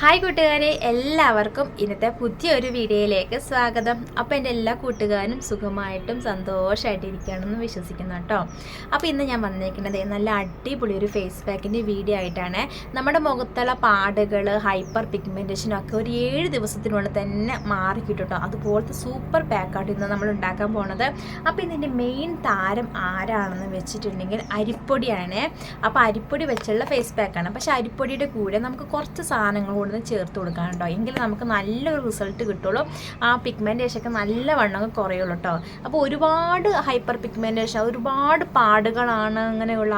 Hi കൂട്ടുകാരെ എല്ലാവർക്കും ഇന്നത്തെ പുതിയൊരു വീഡിയോയിലേക്ക് സ്വാഗതം. അപ്പോൾ എന്റെ എല്ലാ കൂട്ടുകാരും സുഖമായിട്ടും സന്തോഷമായിട്ട് ഇരിക്കുകയാണെന്ന് വിശ്വസിക്കുന്നു കേട്ടോ. അപ്പോൾ ഇന്ന് ഞാൻ വന്നിരിക്കുന്നത് നല്ല അടിപൊളി ഒരു ഫേസ് പാക്കിന്റെ വീഡിയോ ആയിട്ടാണ്. നമ്മുടെ മുഖത്തുള്ള പാടുകൾ ഹൈപ്പർ പിഗ്മെന്റേഷനും ഒക്കെ ഒരു ഏഴ് ദിവസത്തിനുള്ളിൽ തന്നെ മാറി കിട്ടും കേട്ടോ. അതുപോലത്തെ സൂപ്പർ പാക്കായിട്ട് ഇന്ന് നമ്മൾ ഉണ്ടാക്കാൻ പോണത്. അപ്പോൾ ഇതിന്റെ മെയിൻ താരം ആരാണെന്ന് വെച്ചിട്ടുണ്ടെങ്കിൽ അരിപ്പൊടിയാണ്. അപ്പോൾ അരിപ്പൊടി വെച്ചുള്ള ഫേസ് പാക്കാണ് പക്ഷേ അരിപ്പൊടിയുടെ കൂടെ നമുക്ക് കുറച്ച് സാധനങ്ങൾ കൊണ്ട് ചേർത്ത് കൊടുക്കാനുണ്ടോ? എങ്കിൽ നമുക്ക് നല്ലൊരു റിസൾട്ട് കിട്ടുള്ളൂ. ആ പിഗ്മെന്റേഷൻ ഒക്കെ നല്ല വണ്ണം കുറയുള്ളൂ കേട്ടോ അപ്പോൾ ഒരുപാട് ഹൈപ്പർ പിഗ്മെന്റേഷൻ ഒരുപാട് പാടുകളാണ് അങ്ങനെയുള്ള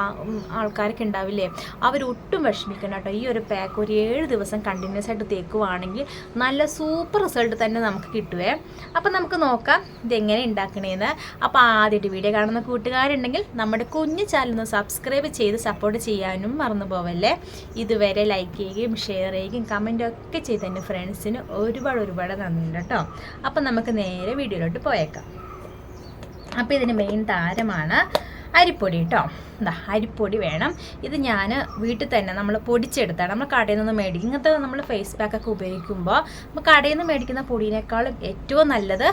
ആൾക്കാർക്ക് ഉണ്ടാവില്ലേ? അവരൊട്ടും വിഷമിക്കണം കേട്ടോ ഈ ഒരു പാക്ക് ഒരു ഏഴ് ദിവസം കണ്ടിന്യൂസ് ആയിട്ട് തേക്കുവാണെങ്കിൽ നല്ല സൂപ്പർ റിസൾട്ട് തന്നെ നമുക്ക് കിട്ടുവേ. അപ്പോൾ നമുക്ക് നോക്കാം ഇതെങ്ങനെ ഉണ്ടാക്കണേന്ന്. അപ്പോൾ ആദ്യമായിട്ട് വീഡിയോ കാണുന്ന കൂട്ടുകാരുണ്ടെങ്കിൽ നമ്മുടെ കുഞ്ഞു ചാനൽ സബ്സ്ക്രൈബ് ചെയ്ത് സപ്പോർട്ട് ചെയ്യാനും മറന്നു പോവല്ലേ. ഇതുവരെ ലൈക്ക് ചെയ്യുകയും ഷെയർ ചെയ്യുകയും കമന്റും ഒക്കെ ചെയ്ത് എന്റെ ഫ്രണ്ട്സിന് ഒരുപാട് ഒരുപാട് നന്ദിയുണ്ട് കേട്ടോ. അപ്പം നമുക്ക് നേരെ വീഡിയോയിലോട്ട് പോയേക്കാം. അപ്പോൾ ഇതിന് മെയിൻ താരമാണ് അരിപ്പൊടി കേട്ടോ. എന്താ അരിപ്പൊടി വേണം. ഇത് ഞാൻ വീട്ടിൽ തന്നെ നമ്മൾ പൊടിച്ചെടുത്താണ്. നമ്മൾ കടയിൽ നിന്ന് മേടിക്കും. ഇങ്ങനത്തെ നമ്മൾ ഫേസ് പാക്ക് ഒക്കെ ഉപയോഗിക്കുമ്പോൾ നമ്മൾ കടയിൽ നിന്ന് മേടിക്കുന്ന പൊടിയേക്കാളും ഏറ്റവും നല്ലത്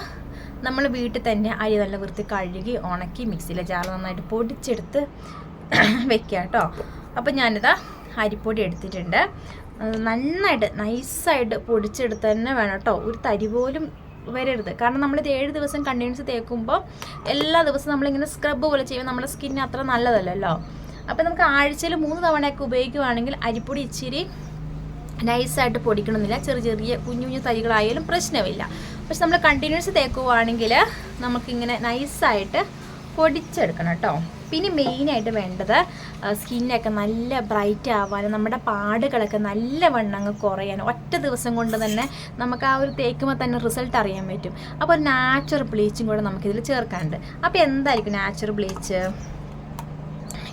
നമ്മൾ വീട്ടിൽ തന്നെ അരി നല്ല വൃത്തി കഴുകി ഉണക്കി മിക്സിയിലെ ജാർ നന്നായിട്ട് പൊടിച്ചെടുത്ത് വെക്കുക കേട്ടോ. അപ്പോൾ ഞാനിതാ അരിപ്പൊടി എടുത്തിട്ടുണ്ട്. നന്നായിട്ട് നൈസായിട്ട് പൊടിച്ചെടുത്ത് തന്നെ വേണം കേട്ടോ. ഒരു തരി പോലും വരരുത്. കാരണം നമ്മളിത് ഏഴ് ദിവസം കണ്ടിന്യൂസ് തേക്കുമ്പോൾ എല്ലാ ദിവസവും നമ്മളിങ്ങനെ സ്ക്രബ് പോലെ ചെയ്യുമ്പോൾ നമ്മുടെ സ്കിന്നിന് അത്ര നല്ലതല്ലല്ലോ. അപ്പോൾ നമുക്ക് ആഴ്ചയിൽ മൂന്ന് തവണയൊക്കെ ഉപയോഗിക്കുവാണെങ്കിൽ അരിപ്പൊടി ഇച്ചിരി നൈസായിട്ട് പൊടിക്കണമെന്നില്ല. ചെറിയ ചെറിയ കുഞ്ഞു കുഞ്ഞു തരികളായാലും പ്രശ്നമില്ല. പക്ഷെ നമ്മൾ കണ്ടിന്യൂസ് തേക്കുവാണെങ്കിൽ നമുക്കിങ്ങനെ നൈസായിട്ട് പൊടിച്ചെടുക്കണം കേട്ടോ. പിന്നെ മെയിനായിട്ട് വേണ്ടത് സ്കിന്നൊക്കെ നല്ല ബ്രൈറ്റ് ആവാനും നമ്മുടെ പാടുകളൊക്കെ നല്ല വണ്ണം അങ്ങ് കുറയാനും ഒറ്റ ദിവസം കൊണ്ട് തന്നെ നമുക്ക് ആ ഒരു തേക്കുമ്പോൾ തന്നെ റിസൾട്ട് അറിയാൻ പറ്റും. അപ്പോൾ നാച്ചുറൽ ബ്ലീച്ചും കൂടെ നമുക്കിതിൽ ചേർക്കാനുണ്ട്. അപ്പോൾ എന്തായിരിക്കും നാച്ചുറൽ ബ്ലീച്ച്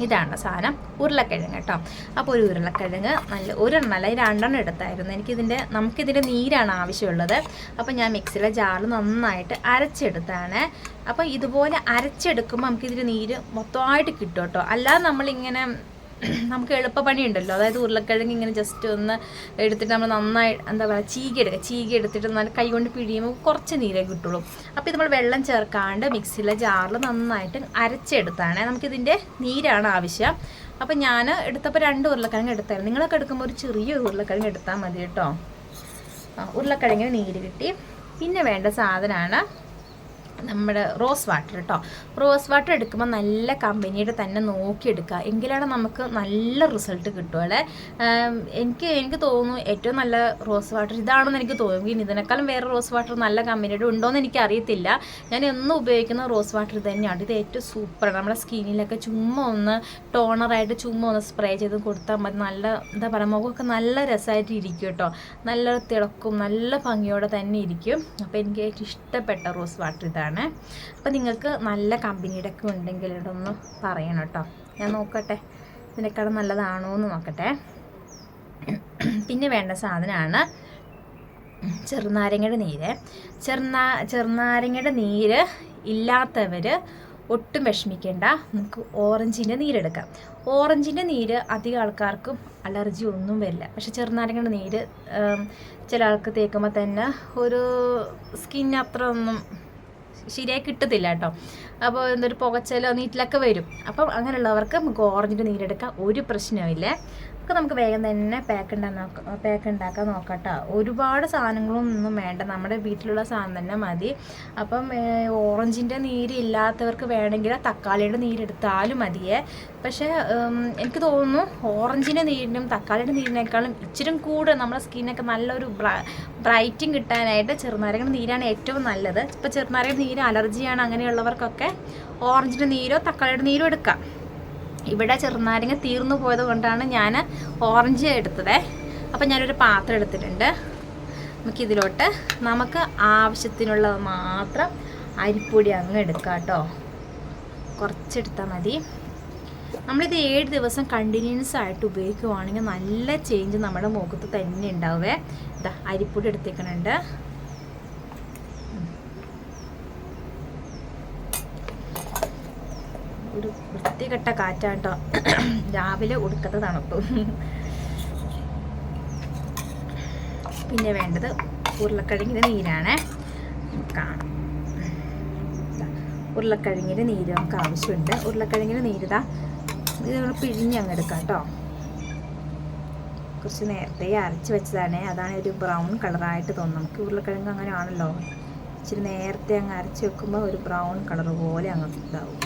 ഇതാണ് സാധനം. ഉരുളക്കിഴങ്ങ് കേട്ടോ. അപ്പോൾ ഒരു ഉരുളക്കിഴങ്ങ് നല്ല ഒരെണ്ണല്ല രണ്ടെണ്ണം എടുത്തായിരുന്നു. എനിക്കിതിന്റെ നമുക്കിതിന്റെ നീരാണ് ആവശ്യമുള്ളത്. അപ്പോൾ ഞാൻ മിക്സിയിലെ ജാറിൽ നന്നായിട്ട് അരച്ചെടുത്താണ്. അപ്പോൾ ഇതുപോലെ അരച്ചെടുക്കുമ്പോൾ നമുക്കിതിന്റെ നീര് മൊത്തമായിട്ട് കിട്ടും കേട്ടോ. അല്ലാതെ നമ്മളിങ്ങനെ നമുക്ക് എളുപ്പപ്പണി ഉണ്ടല്ലോ അതായത് ഉരുളക്കിഴങ്ങ് ഇങ്ങനെ ജസ്റ്റ് ഒന്ന് എടുത്തിട്ട് നമ്മൾ നന്നായി എന്താ പറയുക ചീകി എടുക്കുക ചീകി എടുത്തിട്ട് നല്ല കൈ കൊണ്ട് പിഴിയുമ്പോൾ കുറച്ച് നീരേ കിട്ടുള്ളൂ. അപ്പോൾ ഇത് നമ്മൾ വെള്ളം ചേർക്കാണ്ട് മിക്സിയിലെ ജാറിൽ നന്നായിട്ട് അരച്ചെടുത്താണ്. നമുക്കിതിന്റെ നീരാണ് ആവശ്യം. അപ്പോൾ ഞാൻ എടുത്തപ്പോൾ രണ്ട് ഉരുളക്കിഴങ്ങ് എടുത്തായിരുന്നു. നിങ്ങളൊക്കെ എടുക്കുമ്പോൾ ഒരു ചെറിയ ഉരുളക്കിഴങ്ങ് എടുത്താൽ മതി കേട്ടോ. ഉരുളക്കിഴങ്ങിന് നീര് കിട്ടി. പിന്നെ വേണ്ട സാധനമാണ് നമ്മുടെ റോസ് വാട്ടർ കേട്ടോ റോസ് വാട്ടർ എടുക്കുമ്പോൾ നല്ല കമ്പനിയുടെ തന്നെ നോക്കിയെടുക്കുക. എങ്കിലാണ് നമുക്ക് നല്ല റിസൾട്ട് കിട്ടുകയുള്ളേ എനിക്ക് എനിക്ക് തോന്നുന്നു ഏറ്റവും നല്ല റോസ് വാട്ടർ ഇതാണെന്ന് എനിക്ക് തോന്നുന്നു. ഇനി ഇതിനേക്കാളും വേറെ റോസ് വാട്ടർ നല്ല കമ്പനിയുടെ ഉണ്ടോയെന്ന് എനിക്ക് അറിയത്തില്ല ഞാൻ എന്നും ഉപയോഗിക്കുന്ന റോസ് വാട്ടർ തന്നെയാണ്. ഇത് ഏറ്റവും സൂപ്പറാണ്. നമ്മുടെ സ്കിന്നിലൊക്കെ ചുമ്മാ ഒന്ന് ടോണറായിട്ട് ചുമ്മാ ഒന്ന് സ്പ്രേ ചെയ്ത് കൊടുത്താൽ മതി. നല്ല എന്താ പറയുക മുഖമൊക്കെ നല്ല രസമായിട്ട് ഇരിക്കും കേട്ടോ. നല്ല തിളക്കും നല്ല ഭംഗിയോടെ തന്നെ ഇരിക്കും. അപ്പോൾ എനിക്ക് ഏറ്റവും ഇഷ്ടപ്പെട്ട റോസ് വാട്ടർ ഇതാണ്. അപ്പോൾ നിങ്ങൾക്ക് നല്ല കമ്പനിയുടെ ഒക്കെ ഉണ്ടെങ്കിൽ ഇതൊന്ന് പറയണം കേട്ടോ. ഞാൻ നോക്കട്ടെ ഇതിനേക്കാളും നല്ലതാണോ എന്ന് നോക്കട്ടെ. പിന്നെ വേണ്ട സാധനമാണ് ചെറുനാരങ്ങയുടെ നീര്. ചെറുനാ ചെറുനാരങ്ങയുടെ നീര് ഇല്ലാത്തവർ ഒട്ടും വിഷമിക്കേണ്ട. നമുക്ക് ഓറഞ്ചിന്റെ നീരെടുക്കാം. ഓറഞ്ചിന്റെ നീര് അധികം ആൾക്കാർക്കും അലർജി ഒന്നും വരില്ല. പക്ഷെ ചെറുനാരങ്ങയുടെ നീര് ചില ആൾക്ക് തേക്കുമ്പോൾ തന്നെ ഒരു സ്കിൻ അത്ര ഒന്നും ശരിയായി കിട്ടത്തില്ല കേട്ടോ. അപ്പോൾ എന്തൊരു പുകച്ചലോ നീറ്റിലൊക്കെ വരും. അപ്പം അങ്ങനെയുള്ളവർക്ക് നമുക്ക് ഓറഞ്ചിന്റെ നീരെടുക്കാം ഒരു പ്രശ്നമില്ല ഒക്കെ നമുക്ക് വേഗം തന്നെ പാക്ക് ഉണ്ടാക്കാൻ പാക്ക് ഉണ്ടാക്കാൻ നോക്കാം കേട്ടോ ഒരുപാട് സാധനങ്ങളൊന്നും വേണ്ട. നമ്മുടെ വീട്ടിലുള്ള സാധനം തന്നെ മതി. അപ്പം ഓറഞ്ചിന്റെ നീര് ഇല്ലാത്തവർക്ക് വേണമെങ്കിൽ തക്കാളിയുടെ നീരെടുത്താലും മതിയേ. പക്ഷേ എനിക്ക് തോന്നുന്നു ഓറഞ്ചിന്റെ നീരിനും തക്കാളിയുടെ നീരിനേക്കാളും ഇച്ചിരി കൂടെ നമ്മുടെ സ്കിന്നൊക്കെ നല്ലൊരു ബ്രൈറ്റിങ് കിട്ടാനായിട്ട് ചെറുനാരങ്ങ നീരാണ് ഏറ്റവും നല്ലത്. ഇപ്പോൾ ചെറുനാരങ്ങ നീര് അലർജിയാണ് അങ്ങനെയുള്ളവർക്കൊക്കെ ഓറഞ്ചിന്റെ നീരോ തക്കാളിയുടെ നീരോ എടുക്കാം. ഇവിടെ ചെറുനാരങ്ങ തീർന്നു പോയത് കൊണ്ടാണ് ഞാൻ ഓറഞ്ച് എടുത്തത്. അപ്പം ഞാനൊരു പാത്രം എടുത്തിട്ടുണ്ട്. നമുക്കിതിലോട്ട് നമുക്ക് ആവശ്യത്തിനുള്ളത് മാത്രം അരിപ്പൊടി അങ്ങ് എടുക്കാം കേട്ടോ. കുറച്ചെടുത്താൽ മതി. നമ്മളിത് ഏഴ് ദിവസം കണ്ടിന്യൂസ് ആയിട്ട് ഉപയോഗിക്കുവാണെങ്കിൽ നല്ല ചേഞ്ച് നമ്മുടെ മുഖത്ത് തന്നെ ഉണ്ടാവേ. ഇതാ അരിപ്പൊടി എടുത്തേക്കണുണ്ട് ഒരു വൃത്തികെട്ട കാറ്റാട്ടോ. രാവിലെ ഉടുക്കത്ത് തണുപ്പ്. പിന്നെ വേണ്ടത് ഉരുളക്കിഴങ്ങിന്റെ നീരാണ്. കാണാം. ഉരുളക്കിഴങ്ങിന്റെ നീര് നമുക്ക് ആവശ്യമുണ്ട്. ഉരുളക്കിഴങ്ങിന്റെ നീര് ഇതാ നമ്മൾ പിഴിഞ്ഞ് അങ്ങ് എടുക്കാം കേട്ടോ. കുറച്ച് നേരത്തെ അരച്ച് വെച്ചതാണ്. അതാണ് ഒരു ബ്രൗൺ കളറായിട്ട് തോന്നും നമുക്ക് ഉരുളക്കിഴങ്ങ് അങ്ങനെ ആണല്ലോ ഇച്ചിരി നേരത്തെ അങ്ങ് അരച്ച് വെക്കുമ്പോൾ ഒരു ബ്രൗൺ കളർ പോലെ അങ്ങ് ഇതാവും.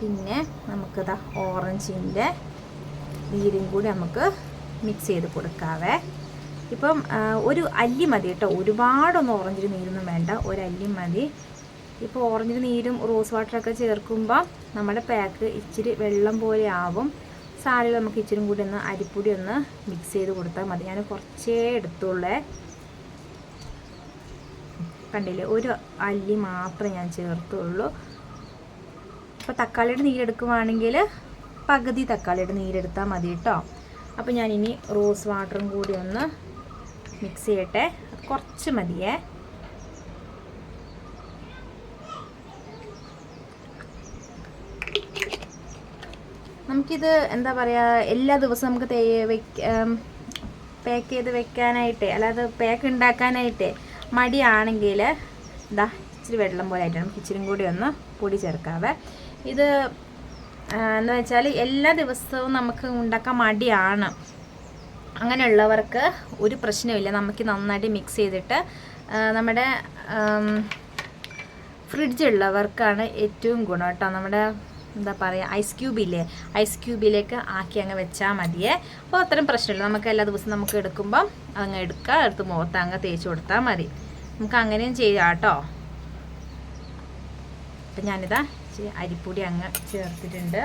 പിന്നെ നമുക്കിതാ ഓറഞ്ചിന്റെ നീരും കൂടി നമുക്ക് മിക്സ് ചെയ്ത് കൊടുക്കാവേ. ഇപ്പം ഒരു അല്ലി മതി കേട്ടോ. ഒരുപാടൊന്നും ഓറഞ്ചിന് നീരൊന്നും വേണ്ട. ഒരു അല്ലി മതി. ഇപ്പോൾ ഓറഞ്ചിന് നീരും റോസ് വാട്ടറൊക്കെ ചേർക്കുമ്പോൾ നമ്മുടെ പാക്ക് ഇച്ചിരി വെള്ളം പോലെ ആവും. സാരിൽ നമുക്ക് ഇച്ചിരി കൂടി ഒന്ന് അരിപ്പൊടി ഒന്ന് മിക്സ് ചെയ്ത് കൊടുത്താൽ മതി. ഞാൻ കുറച്ചേ എടുത്തുള്ളേ. കണ്ടില്ലേ? ഒരു അല്ലി മാത്രമേ ഞാൻ ചേർത്തുള്ളൂ. അപ്പോൾ തക്കാളിയുടെ നീരെടുക്കുവാണെങ്കിൽ പകുതി തക്കാളിയുടെ നീരെടുത്താൽ മതി കേട്ടോ അപ്പോൾ ഞാനിനി റോസ് വാട്ടറും കൂടി ഒന്ന് മിക്സ് ചെയ്യട്ടെ. കുറച്ച് മതിയേ. നമുക്കിത് എന്താ പറയുക എല്ലാ ദിവസവും നമുക്ക് തേ പാക്ക് ചെയ്ത് വെക്കാനായിട്ട് അല്ലാതെ പാക്ക് ഉണ്ടാക്കാനായിട്ട് മടിയാണെങ്കിൽ ഇതാ ഇച്ചിരി വെള്ളം പോലെ ആയിട്ട് നമുക്ക് ഇച്ചിരി കൂടി ഒന്ന് പൊടി ചേർക്കാവേ. ഇത് എന്ന് വെച്ചാൽ എല്ലാ ദിവസവും നമുക്ക് ഉണ്ടാക്കാൻ മടിയാണ്. അങ്ങനെയുള്ളവർക്ക് ഒരു പ്രശ്നമില്ല നമുക്ക് നന്നായിട്ട് മിക്സ് ചെയ്തിട്ട് നമ്മുടെ ഫ്രിഡ്ജ് ഉള്ളവർക്കാണ് ഏറ്റവും ഗുണം കേട്ടോ. നമ്മുടെ എന്താ പറയുക ഐസ് ക്യൂബില്ലേ ഐസ് ക്യൂബിലേക്ക് ആക്കി അങ്ങ് വെച്ചാൽ മതിയേ. അപ്പോൾ അത്രയും പ്രശ്നമില്ല. നമുക്ക് എല്ലാ ദിവസവും നമുക്ക് എടുക്കുമ്പം അങ്ങ് എടുക്കുക എടുത്ത് മുഖത്ത് അങ്ങ് തേച്ച് കൊടുത്താൽ മതി. നമുക്ക് അങ്ങനെയും ചെയ്യാം കേട്ടോ. അപ്പം ഞാനിതാ ഇച്ചിരി അരിപ്പൊടി അങ്ങ് ചേർത്തിട്ടുണ്ട്.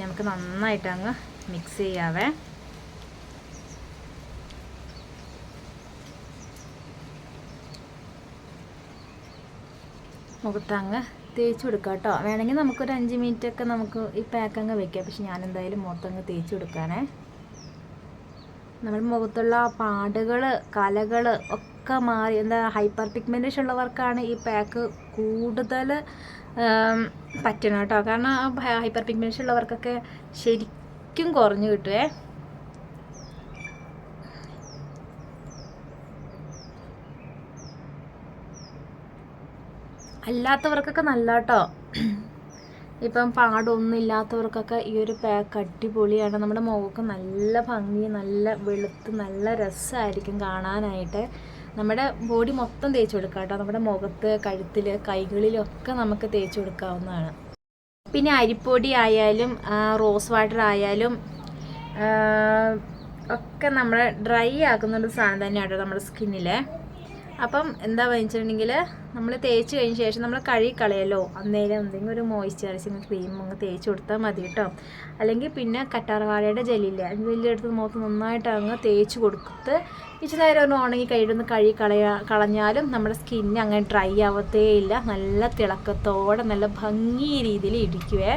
നമുക്ക് നന്നായിട്ട് അങ്ങ് മിക്സ് ചെയ്യാവേ. മുഖത്ത് അങ്ങ് തേച്ച് കൊടുക്കാം കേട്ടോ. വേണമെങ്കിൽ നമുക്കൊരു അഞ്ച് മിനിറ്റ് ഒക്കെ നമുക്ക് ഈ പാക്ക് അങ്ങ് വെക്കാം. പക്ഷെ ഞാൻ എന്തായാലും മുഖത്തങ്ങ് തേച്ച് കൊടുക്കാനേ നമ്മൾ മുഖത്തുള്ള പാടുകൾ കലകൾ ഒക്കെ മാറി. എന്താ ഹൈപ്പർ പിഗ്മെന്റേഷൻ ഉള്ളവർക്കാണ് ഈ പാക്ക് കൂടുതൽ പറ്റണം കേട്ടോ. കാരണം ഹൈപ്പർ പിഗ്മെൻഷൻ ഉള്ളവർക്കൊക്കെ ശരിക്കും കുറഞ്ഞു കിട്ടുവേ. അല്ലാത്തവർക്കൊക്കെ നല്ല കേട്ടോ. ഇപ്പം പാടൊന്നും ഇല്ലാത്തവർക്കൊക്കെ ഈ ഒരു പാക്ക് അടിപൊളിയാണ് നമ്മുടെ മുഖമൊക്കെ നല്ല ഭംഗി നല്ല വെളുത്ത് നല്ല രസമായിരിക്കും കാണാനായിട്ട്. നമ്മുടെ ബോഡി മൊത്തം തേച്ച് കൊടുക്കാം കേട്ടോ നമ്മുടെ മുഖത്ത് കഴുത്തിൽ കൈകളിലൊക്കെ നമുക്ക് തേച്ച് കൊടുക്കാവുന്നതാണ്. പിന്നെ അരിപ്പൊടി ആയാലും റോസ് വാട്ടർ ആയാലും ഒക്കെ നമ്മളെ ഡ്രൈ ആക്കുന്ന ഒരു സാധനം തന്നെയാണ് നമ്മുടെ സ്കിന്നിലെ അപ്പം എന്താ വെച്ചിട്ടുണ്ടെങ്കിൽ നമ്മൾ തേച്ച് കഴിഞ്ഞ ശേഷം നമ്മൾ കഴുകി കളയല്ലോ. അന്നേരം എന്തെങ്കിലും ഒരു മോയ്സ്ചറൈസിങ് ക്രീം അങ്ങ് തേച്ച് കൊടുത്താൽ മതി കേട്ടോ. അല്ലെങ്കിൽ പിന്നെ കറ്റാർവാഴയുടെ ജെല്ലില്ല ജെല്ലെടുത്ത് മുഖത്ത് നന്നായിട്ട് അങ്ങ് തേച്ച് കൊടുത്ത് ഇച്ചിരി നേരം ഒന്ന് ഉണങ്ങി കഴിയുന്ന കഴുകി കളയാ കളഞ്ഞാലും നമ്മുടെ സ്കിന്ന് അങ്ങനെ ഡ്രൈ ആവത്തേ ഇല്ല. നല്ല തിളക്കത്തോടെ നല്ല ഭംഗി രീതിയിൽ ഇരിക്കുവേ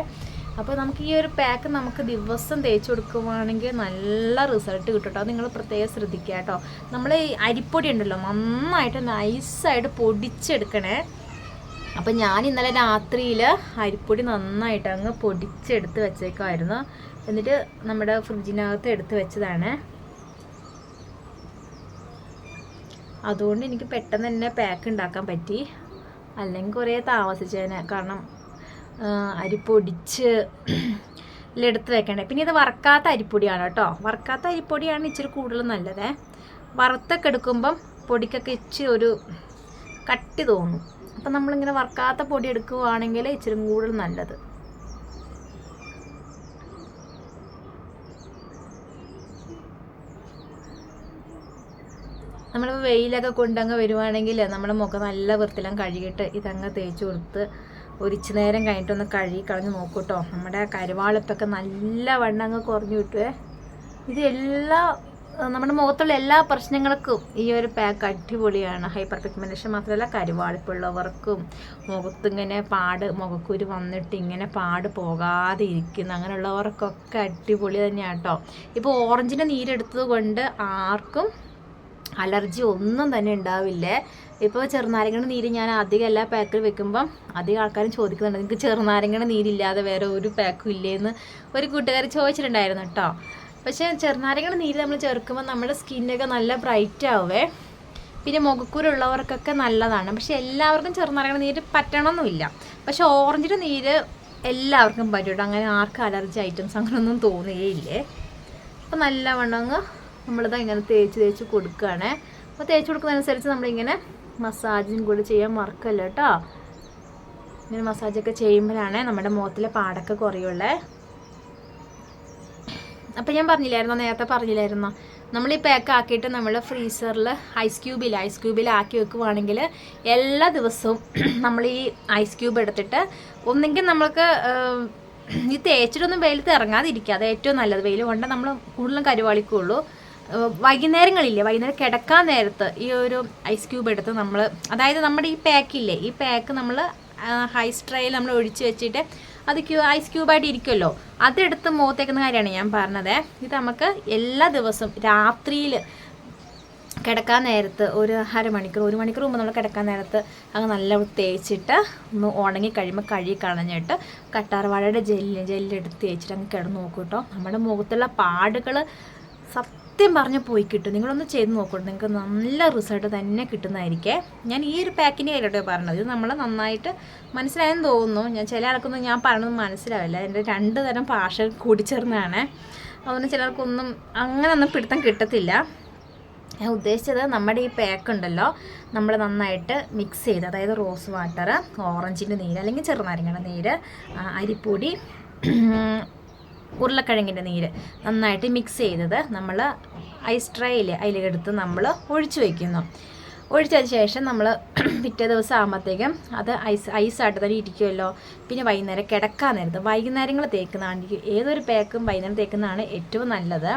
അപ്പോൾ നമുക്ക് ഈ ഒരു പാക്ക് നമുക്ക് ദിവസം തേച്ച് കൊടുക്കുവാണെങ്കിൽ നല്ല റിസൾട്ട് കിട്ടും കേട്ടോ നിങ്ങൾ പ്രത്യേകം ശ്രദ്ധിക്കുക കേട്ടോ നമ്മൾ ഈ അരിപ്പൊടി ഉണ്ടല്ലോ നന്നായിട്ട് നൈസായിട്ട് പൊടിച്ചെടുക്കണേ. അപ്പം ഞാൻ ഇന്നലെ രാത്രിയിൽ അരിപ്പൊടി നന്നായിട്ട് അങ്ങ് പൊടിച്ചെടുത്ത് വെച്ചേക്കുമായിരുന്നു എന്നിട്ട് നമ്മുടെ ഫ്രിഡ്ജിനകത്ത് എടുത്ത് വെച്ചതാണ്. അതുകൊണ്ട് എനിക്ക് പെട്ടെന്ന് തന്നെ പാക്ക് ഉണ്ടാക്കാൻ പറ്റി. അല്ലെങ്കിൽ കുറേ താമസിച്ചേനെ. കാരണം ആ, അരി വെക്കണേ എടുത്ത് വെക്കണ്ടേ? പിന്നെ ഇത് വറക്കാത്ത അരിപ്പൊടിയാണ് കേട്ടോ. വറക്കാത്ത അരിപ്പൊടിയാണ് ഇച്ചിരി കൂടുതൽ നല്ലത്. വറുത്തൊക്കെ എടുക്കുമ്പം പൊടിക്കൊക്കെ ഇച്ചിരി ഒരു കട്ടി തോന്നും. അപ്പം നമ്മളിങ്ങനെ വറക്കാത്ത പൊടി എടുക്കുവാണെങ്കിൽ ഇച്ചിരി കൂടുതൽ നല്ലത്. നമ്മൾ വെയിലൊക്കെ കൊണ്ടങ്ങ് വരുവാണെങ്കിൽ നമ്മുടെ മുഖം നല്ല വൃത്തിയിലും കഴുകിയിട്ട് ഇതങ്ങ് തേച്ച് കൊടുത്ത് ഒരു ഇച്ചിരി നേരം കഴിഞ്ഞിട്ടൊന്ന് കഴുകി കളഞ്ഞ് നോക്കൂട്ടോ. നമ്മുടെ കരുവാളിപ്പൊക്കെ നല്ല വണ്ണം അങ്ങ് കുറഞ്ഞു കിട്ടുവേ. ഇത് എല്ലാ നമ്മുടെ മുഖത്തുള്ള എല്ലാ പ്രശ്നങ്ങൾക്കും ഈ ഒരു പാക്ക് അടിപൊളിയാണ്. ഹൈപ്പർ പിഗ്മെന്റേഷൻ മാത്രമല്ല കരുവാളിപ്പുള്ളവർക്കും മുഖത്തിങ്ങനെ പാട് മുഖക്കുരു വന്നിട്ട് ഇങ്ങനെ പാട് പോകാതെ ഇരിക്കുന്ന. അങ്ങനെയുള്ളവർക്കൊക്കെ അടിപൊളി തന്നെയാണ് കേട്ടോ ഇപ്പോൾ ഓറഞ്ചിന്റെ നീരെടുത്തത് കൊണ്ട് ആർക്കും അലർജി ഒന്നും തന്നെ ഉണ്ടാവില്ലേ? ഇപ്പോൾ ചെറുനാരങ്ങയുടെ നീര് ഞാൻ അധികം എല്ലാ പാക്കിൽ വെക്കുമ്പം അധികം ആൾക്കാരും ചോദിക്കുന്നുണ്ട് നിങ്ങൾക്ക് ചെറുനാരങ്ങയുടെ നീരില്ലാതെ വേറെ ഒരു പാക്കും ഇല്ലേന്ന്? ഒരു കൂട്ടുകാർ ചോദിച്ചിട്ടുണ്ടായിരുന്നു കേട്ടോ പക്ഷേ ചെറുനാരങ്ങയുടെ നീര് നമ്മൾ ചേർക്കുമ്പോൾ നമ്മുടെ സ്കിന്നൊക്കെ നല്ല ബ്രൈറ്റ് ആവേ. പിന്നെ മുഖക്കൂരുള്ളവർക്കൊക്കെ നല്ലതാണ്. പക്ഷെ എല്ലാവർക്കും ചെറുനാരങ്ങയുടെ നീര് പറ്റണമെന്നില്ല പക്ഷെ ഓറഞ്ചിന്റെ നീര് എല്ലാവർക്കും പറ്റും അങ്ങനെ ആർക്കും അലർജി ഐറ്റംസ് അങ്ങനെയൊന്നും തോന്നുകയില്ലേ? അപ്പോൾ നല്ലവണ്ണം അങ്ങ് നമ്മളിത് ഇങ്ങനെ തേച്ച് തേച്ച് കൊടുക്കുകയാണേ. അപ്പോൾ തേച്ച് കൊടുക്കുന്നതനുസരിച്ച് നമ്മളിങ്ങനെ മസാജും കൂടി ചെയ്യാൻ മറക്കല്ല കേട്ടോ ഇങ്ങനെ മസാജൊക്കെ ചെയ്യുമ്പോഴാണ് നമ്മുടെ മുഖത്തിലെ പാടൊക്കെ കുറയുള്ളേ. അപ്പം ഞാൻ പറഞ്ഞില്ലായിരുന്നോ നേരത്തെ പറഞ്ഞില്ലായിരുന്നോ? നമ്മൾ ഈ പാക്ക് ആക്കിയിട്ട് നമ്മൾ ഫ്രീസറിൽ ഐസ് ക്യൂബിൽ ഐസ് ക്യൂബിൽ ആക്കി വെക്കുവാണെങ്കിൽ എല്ലാ ദിവസവും നമ്മൾ ഈ ഐസ് ക്യൂബ് എടുത്തിട്ട് ഒന്നെങ്കിൽ നമ്മൾക്ക് ഈ തേച്ചിട്ടൊന്നും വെയിലത്ത് ഇറങ്ങാതിരിക്കുക. അത് ഏറ്റവും നല്ലത്. വെയിൽ കൊണ്ട് നമ്മൾ കൂടുതലും കരുവാളിക്കുള്ളൂ. വൈകുന്നേരങ്ങളില്ലേ വൈകുന്നേരം കിടക്കാൻ നേരത്ത് ഈ ഒരു ഐസ് ക്യൂബ് എടുത്ത് നമ്മൾ അതായത് നമ്മുടെ ഈ പാക്കില്ലേ ഈ പാക്ക് നമ്മൾ ഹൈ ട്രേയിൽ നമ്മൾ ഒഴിച്ച് വെച്ചിട്ട് അത് ക്യൂ ഐസ് ക്യൂബായിട്ട് ഇരിക്കുമല്ലോ അതെടുത്ത് മുഖത്തേക്കുന്ന കാര്യമാണ് ഞാൻ പറഞ്ഞത്. ഇത് നമുക്ക് എല്ലാ ദിവസവും രാത്രിയിൽ കിടക്കാൻ നേരത്ത് ഒരു അരമണിക്കൂർ ഒരു മണിക്കൂർ മുമ്പ് നമ്മൾ കിടക്കാൻ നേരത്ത് അങ്ങ് നല്ല തേച്ചിട്ട് ഒന്ന് ഉണങ്ങി കഴിയുമ്പോൾ കഴുകി കളഞ്ഞിട്ട് കട്ടാർവാഴയുടെ ജെല്ല് ജെല്ലെടുത്ത് തേച്ചിട്ട് അങ്ങ് കിടന്ന് നോക്കൂ കേട്ടോ. നമ്മുടെ മുഖത്തുള്ള പാടുകൾ പറഞ്ഞ് പോയി കിട്ടും. നിങ്ങളൊന്ന് ചെയ്ത് നോക്കൂ. നിങ്ങൾക്ക് നല്ല റിസൾട്ട് തന്നെ കിട്ടുന്നതായിരിക്കേ. ഞാൻ ഈ ഒരു പാക്കിന്റെ കാര്യമായിട്ട് പറഞ്ഞത്. ഇത് നമ്മൾ നന്നായിട്ട് മനസ്സിലായെന്ന് തോന്നുന്നു. ഞാൻ ചില ആൾക്കൊന്നും ഞാൻ പറഞ്ഞത് മനസ്സിലാവില്ല. എന്റെ രണ്ട് തരം ഭാഷ കൂടിച്ചേർന്നതാണ് അതുകൊണ്ട് ചിലർക്കൊന്നും അങ്ങനെ ഒന്നും പിടുത്തം കിട്ടത്തില്ല. ഞാൻ ഉദ്ദേശിച്ചത് നമ്മുടെ ഈ പാക്ക് ഉണ്ടല്ലോ. നമ്മൾ നന്നായിട്ട് മിക്സ് ചെയ്ത് അതായത് റോസ് വാട്ടർ ഓറഞ്ചിന്റെ നീര് അല്ലെങ്കിൽ ചെറുനാരങ്ങയുടെ നീര് അരിപ്പൊടി ഉരുളക്കിഴങ്ങിന്റെ നീര് നന്നായിട്ട് മിക്സ് ചെയ്തത് നമ്മൾ ഐസ് ട്രേയിൽ അതിലെടുത്ത് നമ്മൾ ഒഴിച്ചു വയ്ക്കുന്നു ഒഴിച്ചതിന് ശേഷം നമ്മൾ പിറ്റേ ദിവസം ആകുമ്പോഴത്തേക്കും അത് ഐസ് ഐസായിട്ട് തന്നെ ഇരിക്കുമല്ലോ പിന്നെ വൈകുന്നേരം കിടക്കാൻ നേരത്ത് വൈകുന്നേരങ്ങൾ തേക്കുന്നതാണ് ഏതൊരു പാക്കും വൈകുന്നേരം തേക്കുന്നതാണ് ഏറ്റവും നല്ലത്.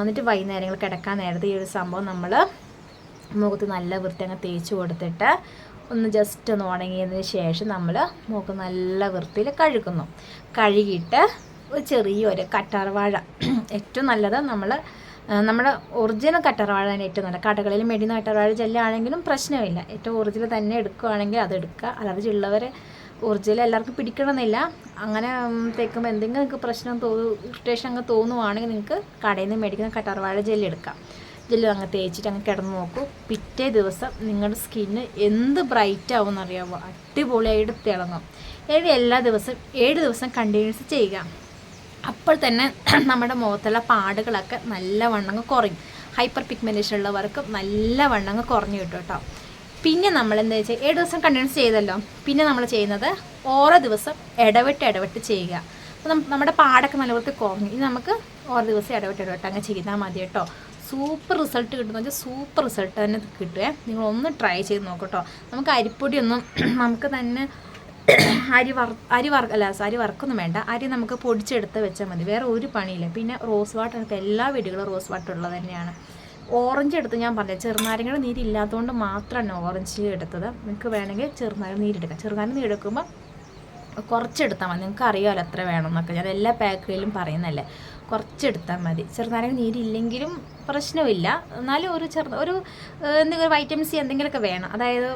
എന്നിട്ട് വൈകുന്നേരങ്ങൾ കിടക്കാൻ നേരത്ത് ഈ ഒരു സംഭവം നമ്മൾ മുഖത്ത് നല്ല വൃത്തി അങ്ങ് തേച്ച് കൊടുത്തിട്ട് ഒന്ന് ജസ്റ്റ് ഒന്ന് ഉണങ്ങിയതിന് ശേഷം നമ്മൾ മുഖം നല്ല വൃത്തിയിൽ കഴുകുന്നു. കഴുകിയിട്ട് ഒരു ചെറിയൊരു കറ്റാർവാഴ. ഏറ്റവും നല്ലത് നമ്മൾ നമ്മുടെ ഒറിജിനൽ തന്നെ ഏറ്റവും നല്ലത് കടകളിൽ മേടിക്കുന്ന കറ്റാർവാഴ ചെല്ലുകയാണെങ്കിലും പ്രശ്നമില്ല. ഏറ്റവും ഒറിജിനൽ തന്നെ എടുക്കുകയാണെങ്കിൽ അത് എടുക്കുക. അലർജി ഉള്ളവർ ഒറിജിനൽ എല്ലാവർക്കും പിടിക്കണമെന്നില്ല. അങ്ങനെ തേക്കുമ്പോൾ എന്തെങ്കിലും നിങ്ങൾക്ക് പ്രശ്നം തോന്നും ഇറിറ്റേഷൻ അങ്ങ് തോന്നുവാണെങ്കിൽ നിങ്ങൾക്ക് കടയിൽ നിന്ന് മേടിക്കുന്ന കറ്റാർവാഴ ജെല്ല് എടുക്കാം. ജെല്ല് അങ്ങ് തേച്ചിട്ട് അങ്ങ് കിടന്ന് നോക്കൂ. പിറ്റേ ദിവസം നിങ്ങളുടെ സ്കിന്ന് എന്ത് ബ്രൈറ്റ് ആവും അറിയാമോ അടിപൊളിയായിട്ട് തിളങ്ങും. ഏഴ് എല്ലാ ദിവസവും ഏഴ് ദിവസം കണ്ടിന്യൂസ് ചെയ്യുക. അപ്പോൾ തന്നെ നമ്മുടെ മുഖത്തുള്ള പാടുകളൊക്കെ നല്ല വണ്ണങ്ങ് കുറയും. ഹൈപ്പർ പിഗ്മെന്റേഷൻ ഉള്ളവർക്ക് നല്ല വണ്ണങ്ങ് കുറഞ്ഞു കിട്ടും കേട്ടോ. പിന്നെ നമ്മൾ എന്താ വെച്ചാൽ ഏഴ് ദിവസം കണ്ടിന്യൂസ് ചെയ്തല്ലോ. പിന്നെ നമ്മൾ ചെയ്യുന്നത് ഓരോ ദിവസം ഇടവിട്ട് ഇടവിട്ട് ചെയ്യുക. അപ്പോൾ നമ്മുടെ പാടൊക്കെ നല്ലപോലെ കുറഞ്ഞു. ഇനി നമുക്ക് ഓരോ ദിവസം ഇടവിട്ട് ഇടവിട്ട് അങ്ങനെ ചെയ്താൽ മതി കേട്ടോ. സൂപ്പർ റിസൾട്ട് കിട്ടുന്ന വെച്ചാൽ സൂപ്പർ റിസൾട്ട് തന്നെ കിട്ടുക നിങ്ങളൊന്ന് ട്രൈ ചെയ്ത് നോക്കട്ടോ നമുക്ക് അരിപ്പൊടിയൊന്നും നമുക്ക് തന്നെ അരി വർ അരി വറ അല്ല അരി വറക്കൊന്നും വേണ്ട. അരി നമുക്ക് പൊടിച്ചെടുത്ത് വെച്ചാൽ മതി. വേറെ ഒരു പണിയില്ല. പിന്നെ റോസ് വാട്ടർ ഇപ്പോൾ എല്ലാ വീടുകളും റോസ് വാട്ടർ ഉള്ളത് തന്നെയാണ്. ഓറഞ്ച് എടുത്ത് ഞാൻ പറഞ്ഞത് ചെറുനാരങ്ങയുടെ നീര് ഇല്ലാത്തതുകൊണ്ട് മാത്രമാണ് ഓറഞ്ച് എടുത്തത്. നിങ്ങൾക്ക് വേണമെങ്കിൽ ചെറുനാരങ്ങ നീരെടുക്കാം ചെറുനാരങ്ങ നീരെടുക്കുമ്പോൾ കുറച്ചെടുത്താൽ മതി. നിങ്ങൾക്ക് അറിയാമല്ലോ എത്ര വേണമെന്നൊക്കെ ഞാൻ എല്ലാ പാക്കുകളിലും പറയുന്നല്ലേ കുറച്ചെടുത്താൽ മതി. ചെറുനാരങ്ങ നീരില്ലെങ്കിലും പ്രശ്നമില്ല. എന്നാലും ഒരു ചെറു ഒരു എന്തെങ്കിലും വൈറ്റമിൻ സി എന്തെങ്കിലുമൊക്കെ വേണം. അതായത്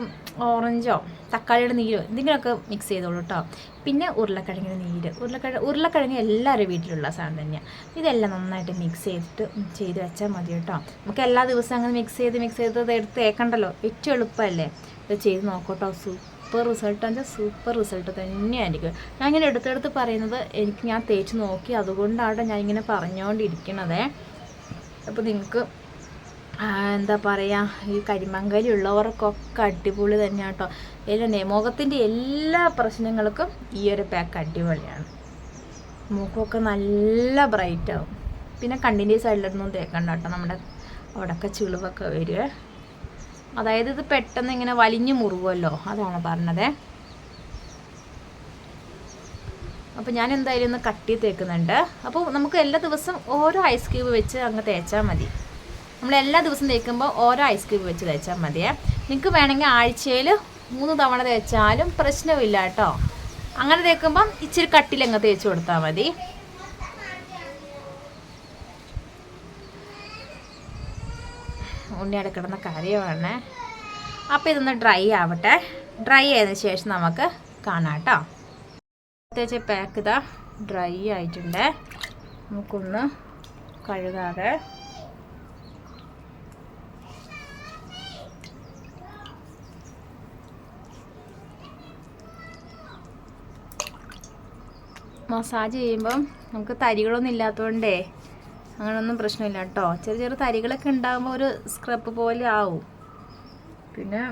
ഓറഞ്ചോ തക്കാളിയുടെ നീരോ എന്തെങ്കിലുമൊക്കെ മിക്സ് ചെയ്തോളൂ കേട്ടോ പിന്നെ ഉരുളക്കിഴങ്ങിന്റെ നീര്. ഉരുളക്കിഴങ്ങ് ഉരുളക്കിഴങ്ങ് എല്ലാവരും വീട്ടിലുള്ള സാധനം തന്നെയാണ് ഇതെല്ലാം നന്നായിട്ട് മിക്സ് ചെയ്തിട്ട് ചെയ്ത് വെച്ചാൽ മതി കേട്ടോ നമുക്ക് എല്ലാ ദിവസവും അങ്ങനെ മിക്സ് ചെയ്ത് മിക്സ് ചെയ്ത് എടുത്ത് ഏക്കണ്ടല്ലോ ഏറ്റവും എളുപ്പമല്ലേ? ഇത് ചെയ്ത് നോക്കട്ടോ സൂപ്പർ റിസൾട്ട് എന്ന് വെച്ചാൽ സൂപ്പർ റിസൾട്ട് തന്നെയായിരിക്കും. ഞാൻ ഇങ്ങനെ എടുത്തെടുത്ത് പറയുന്നത് എനിക്ക് ഞാൻ തേച്ച് നോക്കി അതുകൊണ്ടാണ് ഞാൻ ഇങ്ങനെ പറഞ്ഞുകൊണ്ടിരിക്കണതേ അപ്പോൾ നിങ്ങൾക്ക് എന്താ പറയുക ഈ കരിമങ്കലി ഉള്ളവർക്കൊക്കെ അടിപൊളി തന്നെയാണ് കേട്ടോ എല്ലാ മുഖത്തിന്റെ എല്ലാ പ്രശ്നങ്ങൾക്കും ഈ ഒരു പാക്ക് അടിപൊളിയാണ്. മുഖമൊക്കെ നല്ല ബ്രൈറ്റ് ആവും. പിന്നെ കണ്ണിന്റെ സൈഡിലൊന്നും തേക്കണ്ട കേട്ടോ നമ്മുടെ അവിടെയൊക്കെ ചുളിവൊക്കെ വരുവേ അതായത് ഇത് പെട്ടെന്ന് ഇങ്ങനെ വലിഞ്ഞു മുറുകുമല്ലോ അതാണ് പറഞ്ഞത്. അപ്പോൾ ഞാൻ എന്തായാലും ഒന്ന് കട്ടി തേക്കുന്നുണ്ട് അപ്പോൾ നമുക്ക് എല്ലാ ദിവസവും ഓരോ ഐസ് ക്യൂബ് വെച്ച് അങ്ങ് തേച്ചാൽ മതി. നമ്മൾ എല്ലാ ദിവസവും തേക്കുമ്പോൾ ഓരോ ഐസ് ക്യൂബ് വെച്ച് തേച്ചാൽ മതിയേ. നിങ്ങൾക്ക് വേണമെങ്കിൽ ആഴ്ചയിൽ മൂന്ന് തവണ തേച്ചാലും പ്രശ്നമില്ല കേട്ടോ. അങ്ങനെ തേക്കുമ്പം ഇച്ചിരി കട്ടിലങ്ങ് തേച്ച് കൊടുത്താൽ മതി. ഉണ്ണി അവിടെ കിടന്ന കരയുവാണേ അപ്പോൾ ഇതൊന്ന് ഡ്രൈ ആവട്ടെ. ഡ്രൈ ആയതിനു ശേഷം നമുക്ക് കാണാം കേട്ടോ പ്രത്യേകിച്ച് പാക്ക് ഇതാ ഡ്രൈ ആയിട്ടുണ്ട്. നമുക്കൊന്ന് കഴുകാതെ. മസാജ് ചെയ്യുമ്പം നമുക്ക് തരികളൊന്നും ഇല്ലാത്തതുകൊണ്ടേ അങ്ങനെയൊന്നും പ്രശ്നമില്ല കേട്ടോ. ചെറിയ ചെറിയ തരികളൊക്കെ ഉണ്ടാകുമ്പോൾ ഒരു സ്ക്രബ് പോലെ ആവും. പിന്നെ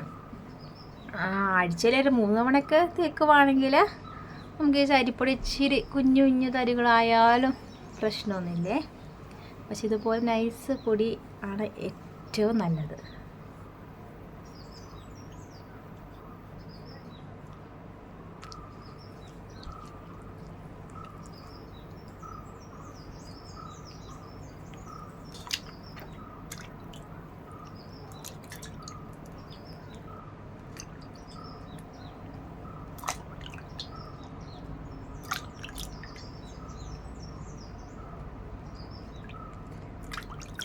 ആഴ്ചയിൽ ഒരു മൂന്ന് തവണയൊക്കെ തേക്കുവാണെങ്കിൽ നമുക്ക് ഈ ചരിപ്പൊടി ഇച്ചിരി കുഞ്ഞു കുഞ്ഞു തരികളായാലും പ്രശ്നമൊന്നുമില്ലേ? പക്ഷെ ഇതുപോലെ നൈസ് പൊടി ആണ് ഏറ്റവും നല്ലത്.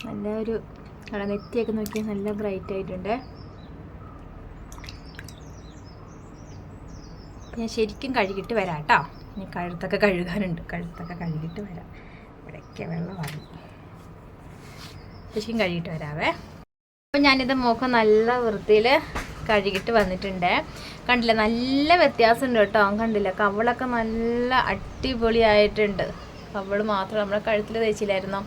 നല്ല ഒരു അവിടെ നെറ്റിയൊക്കെ നോക്കിയാൽ നല്ല ബ്രൈറ്റ് ആയിട്ടുണ്ട്. ഞാൻ ശരിക്കും കഴുകിയിട്ട് വരാം കേട്ടോ. ഇനി കഴുത്തൊക്കെ കഴുകാനുണ്ട്. കഴുത്തൊക്കെ കഴുകിയിട്ട് വരാം. ഇവിടെയൊക്കെ വെള്ളമാണ് ശരിക്കും കഴുകിയിട്ട് വരാവേ. അപ്പം ഞാനിത് മുഖം നല്ല വൃത്തിയിൽ കഴുകിയിട്ട് വന്നിട്ടുണ്ട്. കണ്ടില്ല? നല്ല വ്യത്യാസമുണ്ട് കേട്ടോ. കണ്ടില്ല? കവളൊക്കെ നല്ല അടിപൊളിയായിട്ടുണ്ട്. കവൾ മാത്രം നമ്മുടെ കഴുത്തിൽ തേച്ചില്ലായിരുന്നോ?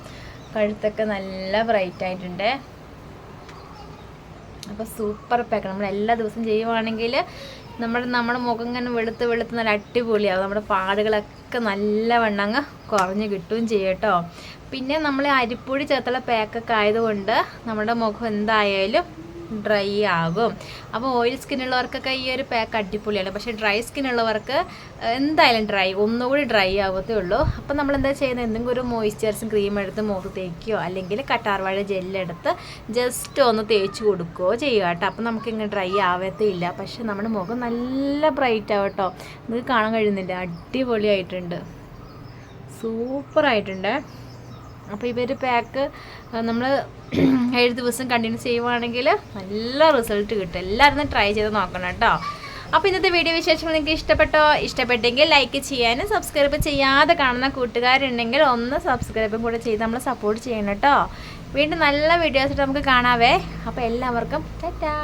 കഴുത്തൊക്കെ നല്ല ബ്രൈറ്റ് ആയിട്ടുണ്ട്. അപ്പോൾ സൂപ്പർ പാക്ക് നമ്മൾ എല്ലാ ദിവസവും ചെയ്യുവാണെങ്കിൽ നമ്മുടെ നമ്മുടെ മുഖം ഇങ്ങനെ വെളുത്ത് വെളുത്ത് നല്ല അടിപൊളിയാവും. നമ്മുടെ പാടുകളൊക്കെ നല്ല വണ്ണം അങ്ങ് കുറഞ്ഞ് കിട്ടുകയും ചെയ്യും കേട്ടോ. പിന്നെ നമ്മൾ അരിപ്പൊടി ചേർത്തുള്ള പാക്കൊക്കെ ആയതുകൊണ്ട് നമ്മുടെ മുഖം എന്തായാലും ഡ്രൈ ആകും. അപ്പോൾ ഓയിൽ സ്കിൻ ഉള്ളവർക്കൊക്കെ ഈ ഒരു പാക്ക് അടിപൊളിയാണ്. പക്ഷേ ഡ്രൈ സ്കിൻ ഉള്ളവർക്ക് എന്തായാലും ഡ്രൈ ഒന്നുകൂടി ഡ്രൈ ആവത്തേ ഉള്ളൂ അപ്പോൾ നമ്മൾ എന്താ ചെയ്യുന്നത്? എന്തെങ്കിലും ഒരു മോയ്സ്ചറൈസും ക്രീം എടുത്ത് മുഖത്ത് തേക്കുകയോ അല്ലെങ്കിൽ കട്ടാർവാഴ ജെല്ലെടുത്ത് ജസ്റ്റ് ഒന്ന് തേച്ച് കൊടുക്കുകയോ ചെയ്യുക കേട്ടോ. അപ്പോൾ നമുക്ക് ഇങ്ങനെ ഡ്രൈ ആവത്തില്ല. പക്ഷേ നമ്മുടെ മുഖം നല്ല ബ്രൈറ്റ് ആവട്ടോ നിങ്ങൾക്ക് കാണാൻ കഴിയുന്നില്ല അടിപൊളിയായിട്ടുണ്ട്. സൂപ്പറായിട്ടുണ്ട്. അപ്പോൾ ഇവർ പാക്ക് നമ്മൾ ഏഴ് ദിവസം കണ്ടിന്യൂ ചെയ്യുവാണെങ്കിൽ നല്ല റിസൾട്ട് കിട്ടും. എല്ലാവരും ട്രൈ ചെയ്ത് നോക്കണം കേട്ടോ. അപ്പോൾ ഇന്നത്തെ വീഡിയോ വിശേഷങ്ങൾ നിങ്ങൾക്ക് ഇഷ്ടപ്പെട്ടോ? ഇഷ്ടപ്പെട്ടെങ്കിൽ ലൈക്ക് ചെയ്യാനും സബ്സ്ക്രൈബ് ചെയ്യാതെ കാണുന്ന കൂട്ടുകാരുണ്ടെങ്കിൽ ഒന്ന് സബ്സ്ക്രൈബും കൂടെ ചെയ്ത് നമ്മൾ സപ്പോർട്ട് ചെയ്യണം കേട്ടോ. വീണ്ടും നല്ല വീഡിയോസ് നമുക്ക് കാണാവേ. അപ്പോൾ എല്ലാവർക്കും ടാറ്റാ